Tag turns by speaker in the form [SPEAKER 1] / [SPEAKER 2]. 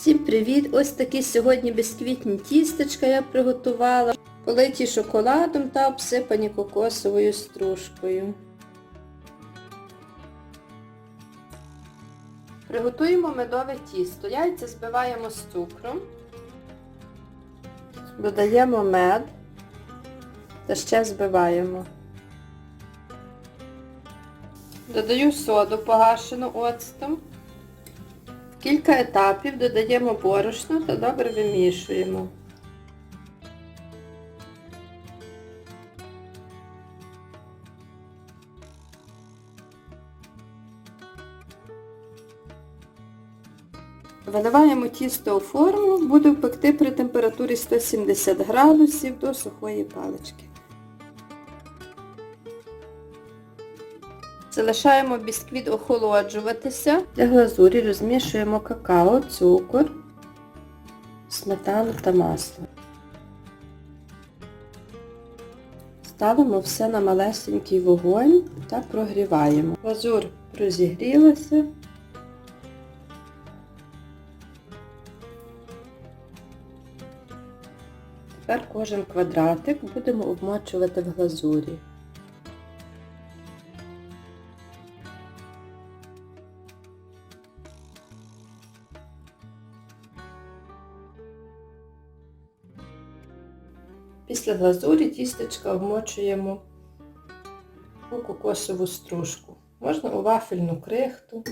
[SPEAKER 1] Всім привіт! Ось такі сьогодні бісквітні тістечка я приготувала, политі шоколадом та обсипані кокосовою стружкою. Приготуємо медове тісто. Яйця збиваємо з цукром, додаємо мед та ще збиваємо. Додаю соду погашену оцтом. Кілька етапів додаємо борошно та добре вимішуємо. Виливаємо тісто у форму, буду пекти при температурі 170 градусів до сухої палички. Залишаємо бісквіт охолоджуватися. Для глазурі розмішуємо какао, цукор, сметану та масло. Ставимо все на малесенький вогонь та прогріваємо. Глазур розігрілася. Тепер кожен квадратик будемо обмочувати в глазурі. Після глазурі тістечка обмочуємо у кокосову стружку. Можна у вафельну крихту.